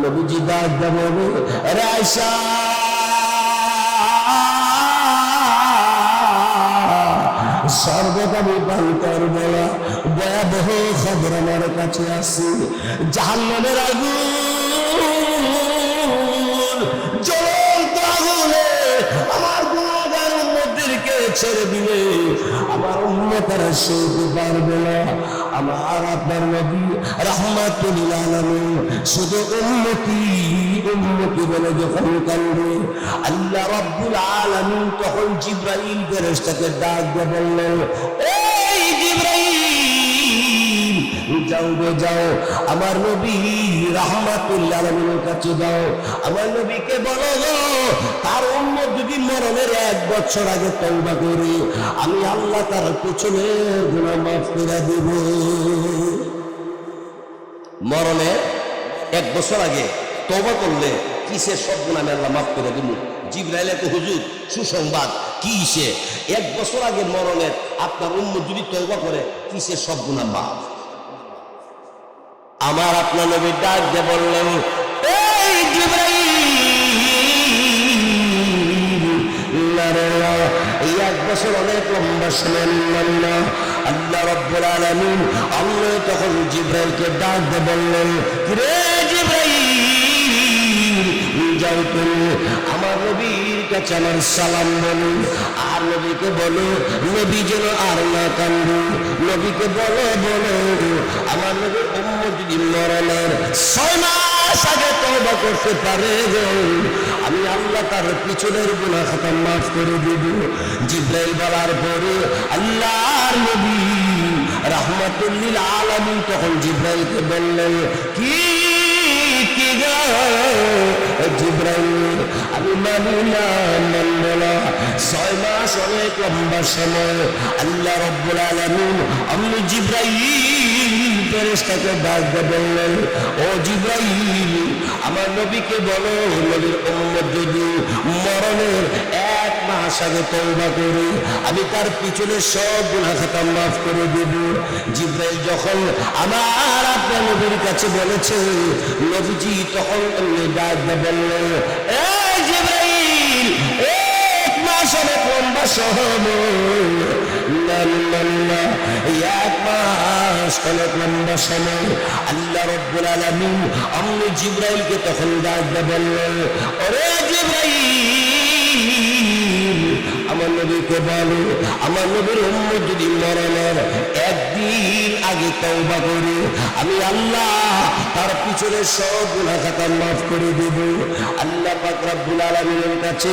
নবীজি ডাক দেবে রাইসা সর্বদামি বান্তর বলা ভয়াবহ খবর আমার কাছে আসে জাহান্নামের আগুন, জ্বলন্ত আমার গুণাগার উন্মতদেরকে ছেড়ে দিলে আমার উন্মতেরা সইতে পারবে না। আমার আপনার নবী রহমাতুল আলামিন, শুধু উন্নতি উন্নতি বলে যখন কান্দে, আল্লাহ রব্বুল আলামিন তখন জিব্রাইল ফেরেশতাকে ডাক দিয়ে বললেন যাও গো, যাও। আমার নবী আলামিনের কাছে যাও। আমার নবীকে বলো তার যদি মরণের এক বছর আগে তওবা করে, আমি আল্লাহ তার পিছনে গুনাহ মাফ করে দেব। এক বছর আগে তওবা করলে কিসের সব গুণ আমি আল্লাহ মাফ করে দিব? জিব্রাইল তো হুজুর, সুসংবাদ, কি সে? এক বছর আগে মরণের আপনার উম্মত যদি তওবা করে, কিসের সব গুণা মাফ? আমার আপনার নবীর ডাক দিয়ে বললেন, এই এই এক বছর অনেক লম্বা সময় নিলাম না। আল্লাহ রব্বুল আলামিন আল্লাহ তখন জিব্রাইলকে ডাক দিয়ে বললেন রে যাও তুমি আমার নবীর কাছে আমার সালাম বলো। আর নবীকে বলো, নবী যেন আর না কান্দু। নবীকে বলো বলো, আমার নবীর যদি মরণের ছয় মাস আগে তওবা করতে পারে আমি আল্লাহ তার পিছনের গুনাহ খাতা মাফ করে দিব। জিব্রাইল বলার পরে আল্লাহর নবী রাহমাতুল্লিল আলামিন তখন জিব্রাইলকে বললেন, কি কি জিব্রাইল, আমি মানি না ছয় মাস অনেক লম্বা সময়। আল্লাহ রব্বুল আমি জিব্রাইল ফেরেশতাকে ডাক দিয়ে বললেন, ও জিব্রাইল, আমার নবীকে বলো, নবীর উম্মত যদি মরণের এক মাস আগে তওবা করে, আমি তার পিছনে সব গুনাহ খাতা মাফ করে দেব। জিব্রাইল যখন আমার আপনার নবীর কাছে বলেছে, নবীজি তখন এমনি ডাক দিয়ে বললেন এই জিব্রাইল, এক মাস অনেক না এক মাস অনেক লম্বা সময় আল্লাহ রব্বুল আলামিন আমি জিব্রাইলকে তখন ডাক দিয়ে বললেন ওরে জিব্রাইল আমার নবীকে বলো, আমার নবীর উম্মত যদি মরণের একদিন আগে তওবা করে। আমি আল্লাহ তার পিছনে সব গুনাহ খাতা মাফ করে দেব। আল্লাহ পাক রব্বুল আলামিনের কাছে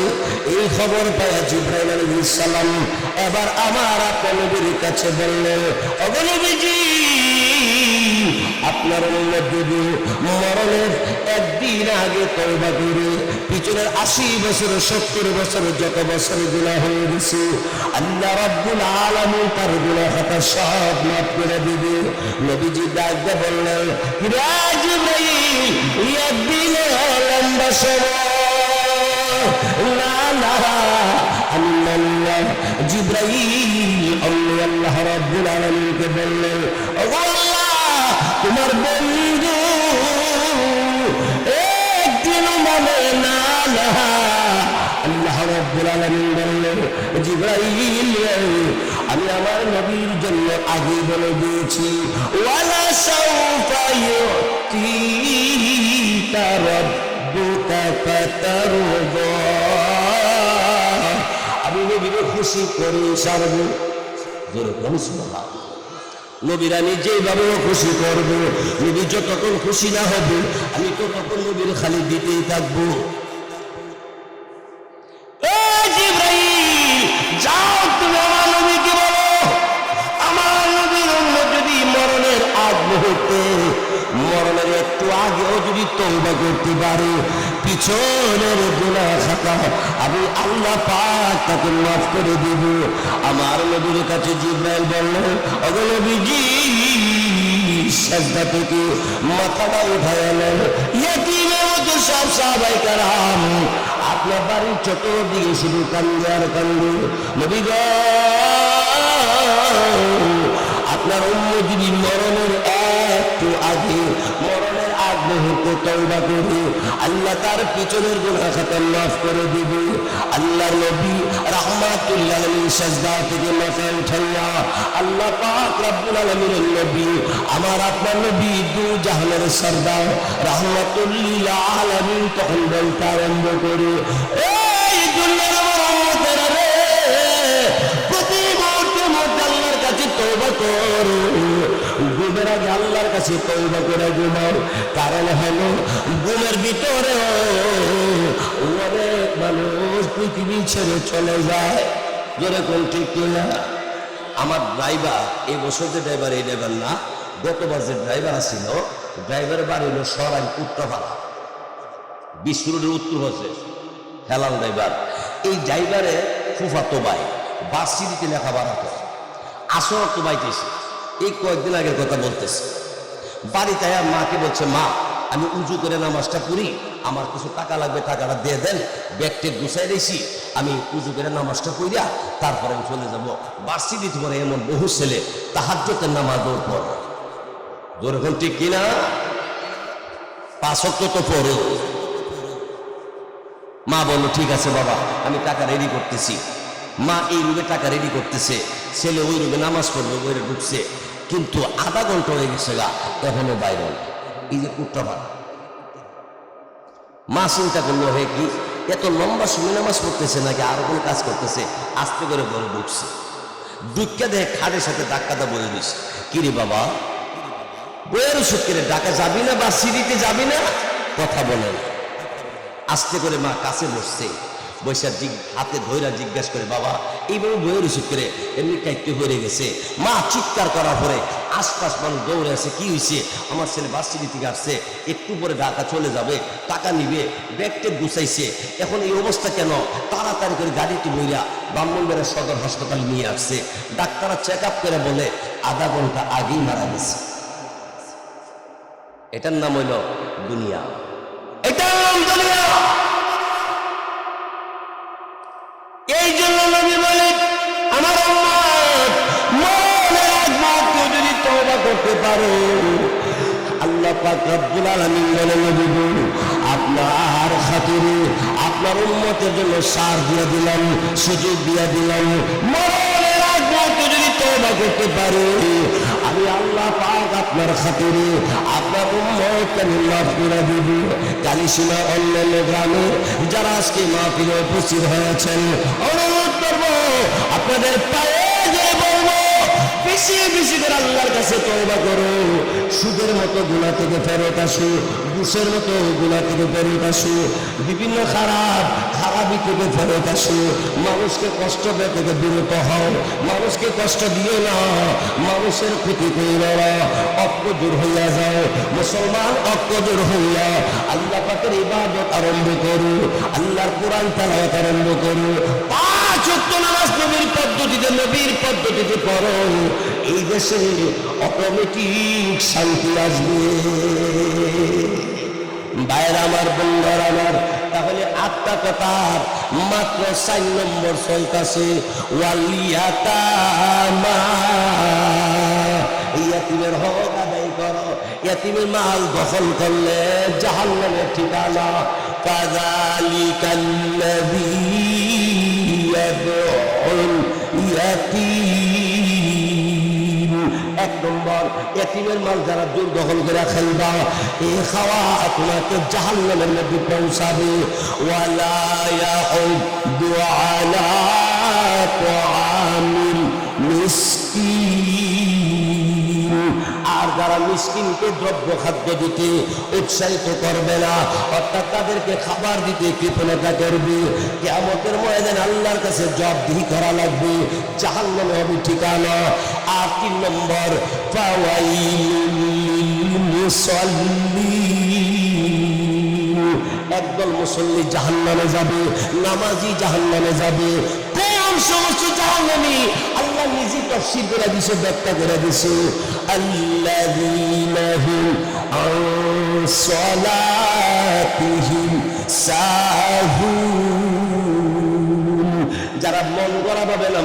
এই খবর পায় জিব্রাইল আলাইহিস সালাম এবার আমার আপনার নবীর কাছে বললেন অগনবীজি আপনার যদি মরণের একদিন আগে তওবা করে পিছনের আশি বছর সত্তর বছর যত বছর গুণা হয়ে গেছে আল্লাহ রাব্বুল আলামিন তার গুণা খাতা সব মাফ করে দিবে। নবীজি ডাক দিয়ে বললেন "ইরা জিবরাইল, একদিন লম্বা সময় জিব্রাইল আল্লাহ রাব্বুল আলামিনকে বললেন তোমার বন্ধু একদিন মানে না আল্লাহ রাব্বুল আলামিন বললেন, জিব্রাইল, আমি আমার নবীর জন্য আগে বলে দিয়েছি, ওয়ালা সাউফা ইউতিকা রাব্বুকা ফাতারদা। আমি নবীকে খুশি করে সারব। বলি সুবহানাল্লাহ। নবীর আমি যেভাবে খুশি করব। নবী যতক্ষণ খুশি না হবে, আমি ততক্ষণ নবীর খালি দিতেই থাকব। মরণের একটু আগেও যদি তৌবা করতে পারে পিছনের গুণা খাতা। আমি আল্লাহ পাক তাকে মাফ করে দেব। আমার নবীর কাছে জিব্রাইল বলল অগনবীজি সাজদা থেকে মাথাটা উঠায় এলেন ইয়েতিমের মতো সব সাহাবাই কারাম আপনার বাড়ির চতুর্দিকে শুধু কান্দে আর কান্দে। নবী আপনার অন্য যদি মরণের একটু আগে আগ মুহূর্তে তওবা করে, আল্লাহ তার পিছনের গুনাহ খাতা মাফ করে দিবে। আল্লাহর নবী রাহমাতুল্লাহ আলাইহি সাজদা থেকে মাথা উঠাইয়া আল্লাহ পাক রব্বুল আলামিনের নবী, আমার আপনার নবী দু জাহানের সর্দার রাহমাতুল্লিল আলামিন তখন বলতে আরম্ভ করে প্রতি মুহূর্তে মধ্যে আল্লাহর কাছে তওবা করো। ঘুমের আগে আল্লাহর কাছে তওবা করে ঘুমাও। কারণ হলো ঘুমের ভিতরে অনেক মানুষ পৃথিবী ছেড়ে চলে যায়। যেরকম ঠিক কিনা? আমার ড্রাইভার, এই বছর যে ড্রাইভার, এই ড্রাইভার না, গতবার যে ড্রাইভার আসছিল ড্রাইভারের বাড়ি হলো সরাই উত্তরপাড়া। বিশ্ব রোডের উত্তর হচ্ছে হেলাল ড্রাইভার। এই ড্রাইভারে ফুফাতো ভাই বার্সিটিতে লেখাপড়া করে। আসর তো বাইতেছে এই কয়েকদিন আগের কথা বলতেছে। বাড়িতে মাকে বলছে, মা, আমি উজু করে নামাজটা পড়ি, আমার কিছু টাকা লাগবে, টাকাটা দিয়ে দেন, ব্যাগটে গুছাই দিয়েছি আমি উজু করে নামাজটা পড়িয়া তারপরে আমি চলে যাব। বার্সিটিতে পরে এমন বহু ছেলে তাহাজ্যতের নামাজ দৌড় পড়। যেরকম ঠিক কিনা? পাঁচক তো পড়ো। মা বলল, ঠিক আছে বাবা, আমি টাকা রেডি করতেছি। মা এই রুমে টাকা রেডি করতেছে। ছেলে ওই রুমে নামাজ পড়বে ওই ঢুকছে। কিন্তু আধা ঘণ্টা হয়ে গেছে গা, এখনও বাইরে এই যে কুট্টাপাট মা চিন্তা করল, হে কি, এত লম্বা সময় নামাজ পড়তেছে নাকি? আরও কোনো কাজ করতেছে? আস্তে করে ঘরে ঢুকছে। ঢুককে দেখে খাদের সাথে ডাক্কাটা বয়ে দিছে কিরে বাবা? বইয়ের ওষুধ কেড়ে ডাকা যাবি না বা সিঁড়িতে যাবি না? কথা বলেন আস্তে করে মা কাছে বসছে। বৈশা জিগ হাতে ধৈরা জিজ্ঞাসা করে, বাবা, এইভাবে বইয়ের ওষুধ করে এমনি কাইতে হয়ে গেছে। মা, চিৎকার করার পরে আশপাশ মানুষ দৌড়ে আছে কি হয়েছে আমার ছেলে বাসিটি থেকে আসছে, একটু পরে ঢাকা চলে যাবে, টাকা নিবে, ব্যাগটে গুছাইছে, এখন এই অবস্থা কেন? তাড়াতাড়ি করে গাড়িটি বইরা ব্রাহ্মণবাড়ির সদর হাসপাতাল নিয়ে আসছে। ডাক্তাররা চেক আপ করে বলে, আধা ঘণ্টা আগেই মারা গেছে। এটার নাম হইল দুনিয়া। এটার নাম দুনিয়া! এই জন্য নবী বলে, আমার মনে কেউ যদি তওবা করতে পারো, আল্লাহ পাক রব্বুল বলে, নবী আপনার খাতিরে আপনার উম্মতের জন্য সার দিয়ে দিলাম, সুযোগ দিয়ে দিলাম মনে রাখব যদি তওবা করতে পারে, আমি আল্লাহ পাক আপনার খাতিরে কালিসীমা অন্যান্য গ্রামে যারা আজকে মাহফিলে উপস্থিত হয়েছেন অনুরোধ করব আপনাদের পায়ে বেশি বেশি করে আল্লাহর কাছে তওবা করো। সুদের মতো গুণা থেকে ফেরত আসো, ঘুষের মতো গুণা থেকে ফেরত আসো, বিভিন্ন খারাপ খারাপি থেকে ফেরত আসো। মানুষকে কষ্ট দেওয়া থেকে বিরত হও, মানুষকে কষ্ট দিও না, মানুষের ক্ষতি করিল না অজ্ঞজোর হইয়া যাও, মুসলমান অজ্ঞজোর হইয়া আল্লাহ পাকের ইবাদত আরম্ভ করো, আল্লাহর কোরআন তালাওয়াত আরম্ভ করো পদ্ধতিতে নবীর পদ্ধতিতে পড়ো, এই দেশে অটোমেটিক শান্তি আসবে। বাইরে আমার, বন্ধুর আমার, তাহলে আটটা কথার মাত্র চার নম্বর চলতেছে ওয়ালিয়াতামা ইয়াতিমের হক আদায় করো ইয়াতিমের মাল দখল করলে জাহান্নামের ঠিকানা কাযালিকাল্লাযী ইয়াদউল ইয়াতীম। এক নম্বর এতিমের মাল যারা জোর দখল করে খেলবা এ খাওয়া তোমাকে জাহান্নামের মধ্যে পৌঁছাবে। ওয়ালা ইয়াহুদ্দু আলা যারা মিসকিনকে দ্রব্য খাদ্য দিতে উৎসাহিত করবে না। অর্থাৎ তাদেরকে খাবার দিতে কৃপণতা করবে। কেমতের ময়দান আল্লাহর কাছে জবাবদিহি করা লাগবে। জাহান্নাম হবে ঠিকানা। আর তিন নম্বর একদল মুসল্লি জাহান্নামে যাবে, নামাজি জাহান্নামে যাবে। কোন সমস্ত জাহান্নামী আল্লাহ নিজে তফসির করে দিছে, ব্যাখ্যা করে দিছে। আল্লাযীনা হুম আন সালাতিহিম সাহুন। যারা মন করা পাবে না